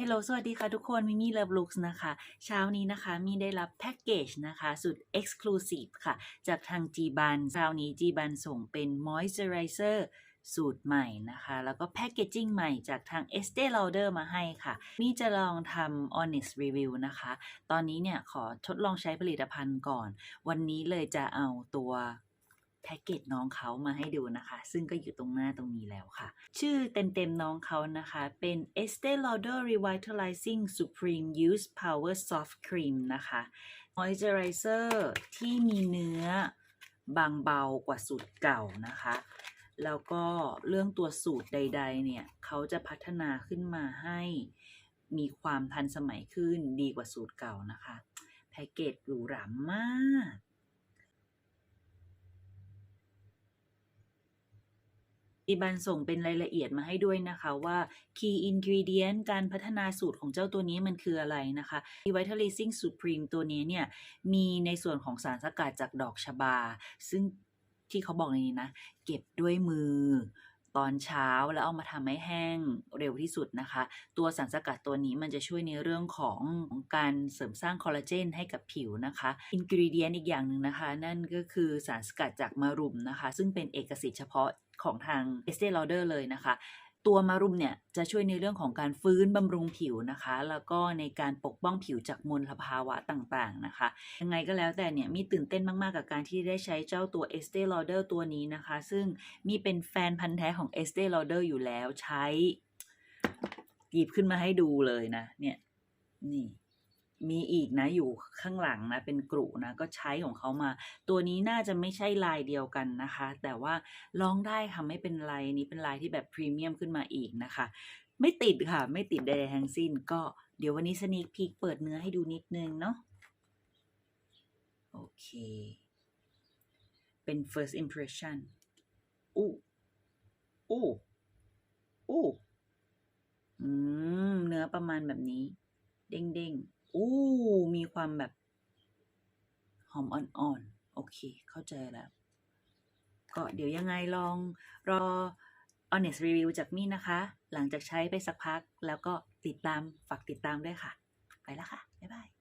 ฮลโลสวัสดีค่ะทุกคนมิมี่เลิฟลุกส์นะคะ เช้านี้นะคะ มีได้รับแพ็กเกจนะคะ สุด Exclusive ค่ะ จากทาง g b a n เช้านี้ g b a n ส่งเป็น Moisturizer สูตรใหม่นะคะ แล้วก็แพ็กเกจจิ้งใหม่จากทาง Estee Lauder มาให้ค่ะมี่จะลองทำ Honest Review นะคะ ตอนนี้เนี่ยขอทดลองใช้ผลิตภัณฑ์ก่อน วันนี้เลยจะเอาตัว แพ็กเกจน้องเขามาให้ดูนะคะ ซึ่งก็อยู่ตรงหน้าตรงนี้แล้วค่ะ ชื่อเต็มๆน้องเขานะคะ เป็น Estee Lauder Revitalizing Supreme Youth Power Soft Cream นะคะ Moisturizer ที่มีเนื้อบางเบากว่าสูตรเก่านะคะ แล้วก็เรื่องตัวสูตรใด ๆ เนี่ย เขาจะพัฒนาขึ้นมาให้มีความทันสมัยขึ้นดีกว่าสูตรเก่านะคะ แพ็กเกจหรูหรามาก อีบันส่งเป็นรายละเอียดมาให้ด้วยนะคะว่า Key Ingredient การพัฒนาสูตรของเจ้าตัวนี้มันคืออะไรนะคะ Revitalizing Supreme ตัวนี้เนี่ย มีในส่วนของสารสกัดจากดอกชบา ซึ่งที่เขาบอกในนี้นะ เก็บด้วยมือ ตอนเช้าแล้วเอามาทำให้แห้งเร็วที่สุดนะคะ ตัวสารสกัดตัวนี้มันจะช่วยในเรื่องของการเสริมสร้างคอลลาเจนให้กับผิวนะคะอินกรีเดียนอีกอย่างหนึ่งนะคะ นั่นก็คือสารสกัดจากมารุมนะคะ ซึ่งเป็นเอกสิทธิ์เฉพาะของทางเอสเตอร์ลอเดอร์เลยนะคะ ตัวมารุมเนี่ยจะช่วยในเรื่องของการฟื้นบำรุงผิวนะคะ แล้วก็ในการปกป้องผิวจากมลภาวะต่างๆนะคะ ยังไงก็แล้วแต่เนี่ยมีตื่นเต้นมากๆกับการที่ได้ใช้เจ้าตัว Estee Lauder ตัวนี้นะคะ ซึ่งมีเป็นแฟนพันธ์แท้ของ Estee Lauder อยู่แล้วใช้ หยิบขึ้นมาให้ดูเลยนะเนี่ยนี่ มีอีกนะอยู่ข้างหลังนะเป็นกรุนะก็ใช้ของเขามา ตัวนี้น่าจะไม่ใช่ลายเดียวกันนะคะ แต่ว่าลองได้ค่ะไม่เป็นไรนี้เป็นลายที่แบบพรีเมียมขึ้นมาอีกนะคะ ไม่ติดค่ะ ไม่ติดใดๆทั้งสิ้น ก็เดี๋ยววันนี้สนี k พี k เปิดเนื้อให้ดูนิดนึงเนาะโอเค เป็น first impression อู้อู้อู้อืมเนื้อประมาณแบบนี้ เด้งๆ อู้มีความแบบ หอมอ่อนๆ โอเค เข้าใจแล้ว ก็เดี๋ยวยังไงลองรอ honest review จากมี่นะคะ หลังจากใช้ไปสักพักแล้วก็ติดตามฝากติดตามด้วยค่ะ ไปแล้วค่ะ บ๊ายบาย